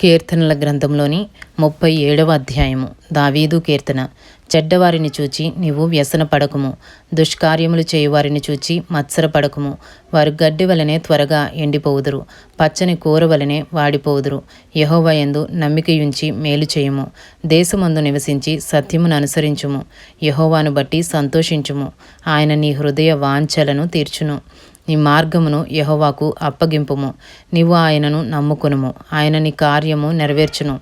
కీర్తనల గ్రంథంలోని ముప్పై ఏడవ అధ్యాయము. దావీదు కీర్తన. చెడ్డవారిని చూచి నీవు వ్యసన పడకుము. దుష్కార్యములు చేయువారిని చూచి మత్సర పడకుము. వారు గడ్డి వలనే త్వరగా ఎండిపోవుదురు. పచ్చని కూర వలనే వాడిపోవుదురు. యహోవయందు నమ్మికయుంచి మేలు చేయుము. దేశమందు నివసించి సత్యమును అనుసరించుము. యహోవాను బట్టి సంతోషించుము. ఆయన నీ హృదయ వాంఛలను తీర్చును. నీ మార్గమును యహోవాకు అప్పగింపుము. నీవు ఆయనను నమ్ముకునుము. ఆయన నీ కార్యము నెరవేర్చును.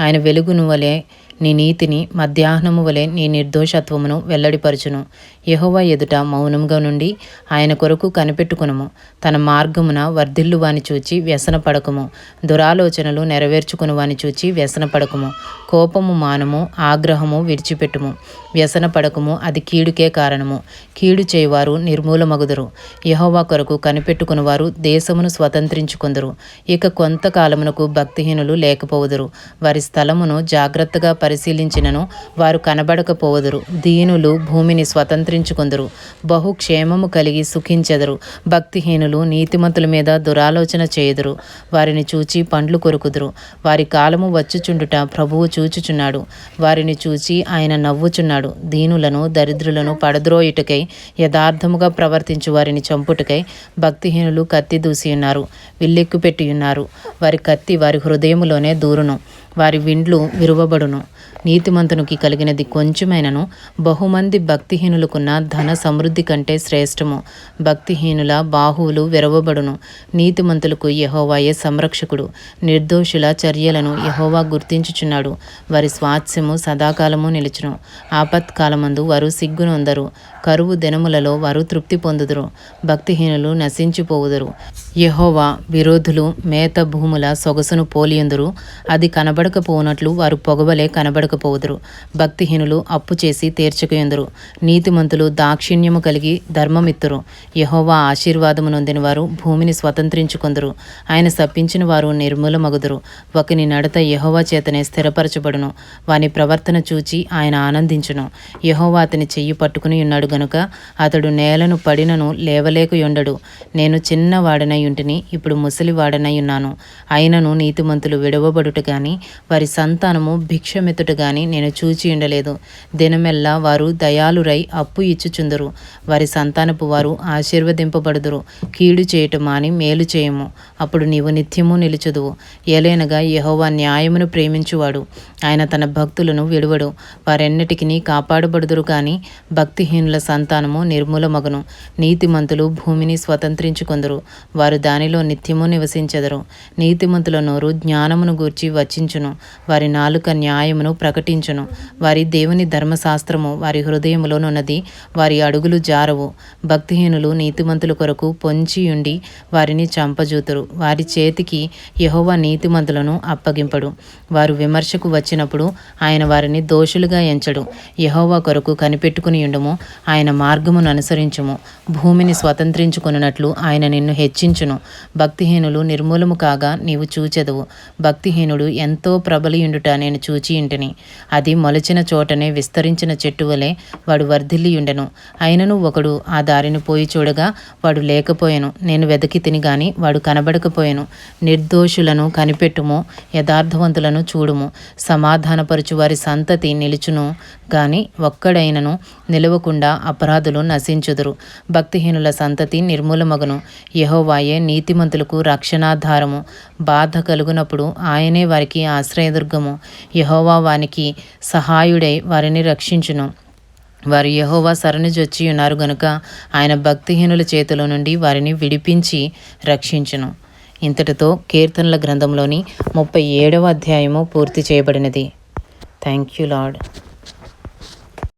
ఆయన వెలుగును వలె నీ నీతిని మధ్యాహ్నము వలె నీ నిర్దోషత్వమును వెల్లడిపరచును. యహోవా ఎదుట మౌనంగా నుండి ఆయన కొరకు కనిపెట్టుకునుము. తన మార్గమున వర్ధిల్లు వాని చూచి వ్యసన పడకము దురాలోచనలు నెరవేర్చుకుని వాని చూచి వ్యసన పడకము కోపము మానము ఆగ్రహము విడిచిపెట్టుము. వ్యసన పడకము అది కీడుకే కారణము. కీడు చేయవారు నిర్మూలమగుదురు. యహోవా కొరకు కనిపెట్టుకుని వారు దేశమును స్వతంత్రించుకుందరు. ఇక కొంతకాలమునకు భక్తిహీనులు లేకపోవుదురు. వారి స్థలమును జాగ్రత్తగా పరిశీలించినను. వారు కనబడకపోవదురు దీనులు భూమిని స్వతంత్రించుకుందరు. బహుక్షేమము కలిగి సుఖించెదరు. భక్తిహీనులు నీతిమంతుల మీద దురాలోచన చేయుదురు. వారిని చూచి పండ్లు కొరుకుదురు. వారి కాలము వచ్చుచుండుట ప్రభువు చూచుచున్నాడు. వారిని చూచి ఆయన నవ్వుచున్నాడు. దీనులను దరిద్రులను పడద్రోయుటకై యథార్థముగా ప్రవర్తించు వారిని చంపుటకై భక్తిహీనులు కత్తి దూసి ఉన్నారు విల్లెక్కు పెట్టి ఉన్నారు వారి కత్తి వారి హృదయములోనే దూరును. వారి విండ్లు విరువబడును. నీతిమంతునికి కలిగినది కొంచెమైనను. బహుమంది భక్తిహీనులకున్న ధన సమృద్ధి కంటే శ్రేష్టము. భక్తిహీనుల బాహువులు విరవబడును. నీతిమంతులకు యహోవాయే సంరక్షకుడు. నిర్దోషుల చర్యలను యహోవా గుర్తించుచున్నాడు. వారి స్వాస్థ్యము సదాకాలము నిలుచును. ఆపత్కాలమందు వారు సిగ్గునొందరు కరువు దినములలో వారు తృప్తి పొందుదురు. భక్తిహీనులు నశించిపోవుదురు. యహోవా విరోధులు మేత భూముల సొగసును పోలియందురు. అది కనబడకపోనట్లు వారు పొగవలే కనబడకపోదురు. భక్తిహీనులు అప్పు చేసి తీర్చుకుయందురు. నీతిమంతులు దాక్షిణ్యము కలిగి ధర్మమిత్తురు. యహోవా ఆశీర్వాదము నొందిన వారు భూమిని స్వతంత్రించుకుందరు. ఆయన సప్పించిన వారు నిర్మూలమగుదురు. ఒకని నడత యహోవా చేతనే స్థిరపరచబడును. వాని ప్రవర్తన చూచి ఆయన ఆనందించును. యహోవా అతని చెయ్యి పట్టుకుని ఉన్నాడు గనుక అతడు నేలను పడినను లేవలేకయుండడు. నేను చిన్నవాడనై ఉంటిని ఇప్పుడు ముసలివాడనై ఉన్నాను. అయినను నీతిమంతులు విడవబడుట గాని వారి సంతానము భిక్షమెతుటగాని నేను చూచి ఉండలేదు. దినమెల్లా వారు దయాలురై అప్పు ఇచ్చుచుందరు. వారి సంతానపు వారు ఆశీర్వదింపబడుదురు. కీడు చేయటం మాని మేలు చేయము. అప్పుడు నీవు నిత్యము నిలుచుదువు. ఏలైనగా యహోవా న్యాయమును ప్రేమించువాడు. ఆయన తన భక్తులను విడువడు. వారెన్నటికి కాపాడబడుదురు కానీ భక్తిహీనుల సంతానము నిర్మూలమగును. నీతిమంతులు భూమిని స్వతంత్రించుకొందరు. వారు దానిలో నిత్యము నివసించెదరు. నీతిమంతుల నోరు జ్ఞానమును గూర్చి ప్రకటించును. వారి నాలుక న్యాయమును ప్రకటించును. వారి దేవుని ధర్మశాస్త్రము వారి హృదయములోనున్నది. వారి అడుగులు జారవు. భక్తిహీనులు నీతిమంతుల కొరకు పొంచియుండి వారిని చంపజూతురు. వారి చేతికి యహోవ నీతిమంతులను అప్పగింపడు. వారు విమర్శకు వచ్చినప్పుడు ఆయన వారిని దోషులుగా ఎంచడు. యహోవా కొరకు కనిపెట్టుకుని ఉండము ఆయన మార్గమును అనుసరించుము. భూమిని స్వతంత్రించుకున్నట్లు ఆయన నిన్ను హెచ్చించును. భక్తిహీనులు నిర్మూలము కాగా నీవు చూచెదవు. భక్తిహీనుడు ఎంతో ఎంతో ప్రబలియుండుట నేను చూచియుంటిని అది మొలచిన చోటనే విస్తరించిన చెట్టు వలె వాడు వర్ధిల్లియుండెను. అయినను ఒకడు ఆ దారిని పోయి చూడగా వాడు లేకపోయాను. నేను వెదకి తిని గాని వాడు కనబడకపోయాను. నిర్దోషులను కనిపెట్టుము యథార్థవంతులను చూడుము. సమాధానపరచు వారి సంతతి నిలుచును గాని ఒక్కడైనను నిలవకుండా అపరాధులు నశించుదురు. భక్తిహీనుల సంతతి నిర్మూలమగును. యహోవాయే నీతిమంతులకు రక్షణాధారము. బాధ కలుగునప్పుడు ఆయనే వారికి ఆశ్రయదుర్గము. యహోవా వానికి సహాయుడై వారిని రక్షించును. వారు యహోవా జొచ్చి ఉన్నారు గనుక ఆయన భక్తిహీనుల చేతిలో నుండి వారిని విడిపించి రక్షించును. ఇంతటితో కీర్తనల గ్రంథంలోని ముప్పై ఏడవ అధ్యాయము పూర్తి చేయబడినది. Thank you lord